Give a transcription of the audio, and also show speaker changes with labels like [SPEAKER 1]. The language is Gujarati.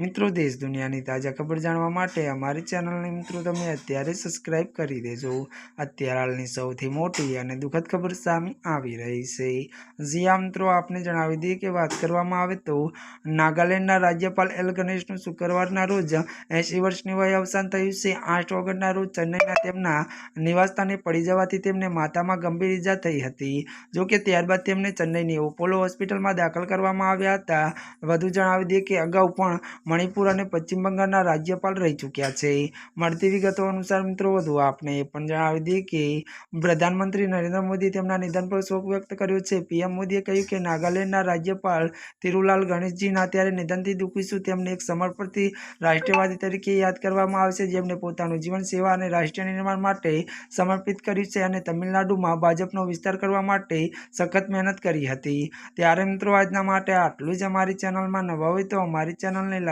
[SPEAKER 1] મિત્રો, દેશ દુનિયાની તાજા ખબર જાણવા માટે અમારી ચેનલને મિત્રો, તમે અત્યારે સબસ્ક્રાઇબ કરી દેજો. અત્યારે હાલની સૌથી મોટી અને દુઃખદ ખબર સામે આવી રહી છે. જી મિત્રો, આપને જણાવી દઈએ કે વાત કરવામાં આવે તો નાગાલેન્ડના રાજ્યપાલ એલ ગણેશનું શુક્રવારના રોજ એંશી વર્ષની વય અવસાન થયું છે. આઠ ઓગસ્ટના રોજ ચેન્નઈના તેમના નિવાસસ્થાને પડી જવાથી તેમને માથામાં ગંભીર ઈજા થઈ હતી. જોકે ત્યારબાદ તેમને ચેન્નઈની ઓપોલો હોસ્પિટલમાં દાખલ કરવામાં આવ્યા હતા. વધુ જણાવી દઈએ કે અગાઉ પણ મણિપુર અને પશ્ચિમ બંગાળના રાજ્યપાલ રહી ચૂક્યા છે. મળતી વિગતો અનુસાર મિત્રો, વધુ આપને એ પણ જણાવી દઈએ કે પ્રધાનમંત્રી નરેન્દ્ર મોદી તેમના નિધન પર શોક વ્યક્ત કર્યો છે. પીએમ મોદીએ કહ્યું કે નાગાલેન્ડના રાજ્યપાલ તિરુલાલ ગણેશજીના અત્યારે નિધનથી દુઃખી છું તેમને એક સમર્પણથી રાષ્ટ્રવાદી તરીકે યાદ કરવામાં આવશે. જેમને પોતાનું જીવન, સેવા અને રાષ્ટ્રીય નિર્માણ માટે સમર્પિત કર્યું છે અને તમિલનાડુમાં ભાજપનો વિસ્તાર કરવા માટે સખત મહેનત કરી હતી. ત્યારે મિત્રો, આજના માટે આટલું જ અમારી ચેનલમાં નવા હોય તો અમારી ચેનલને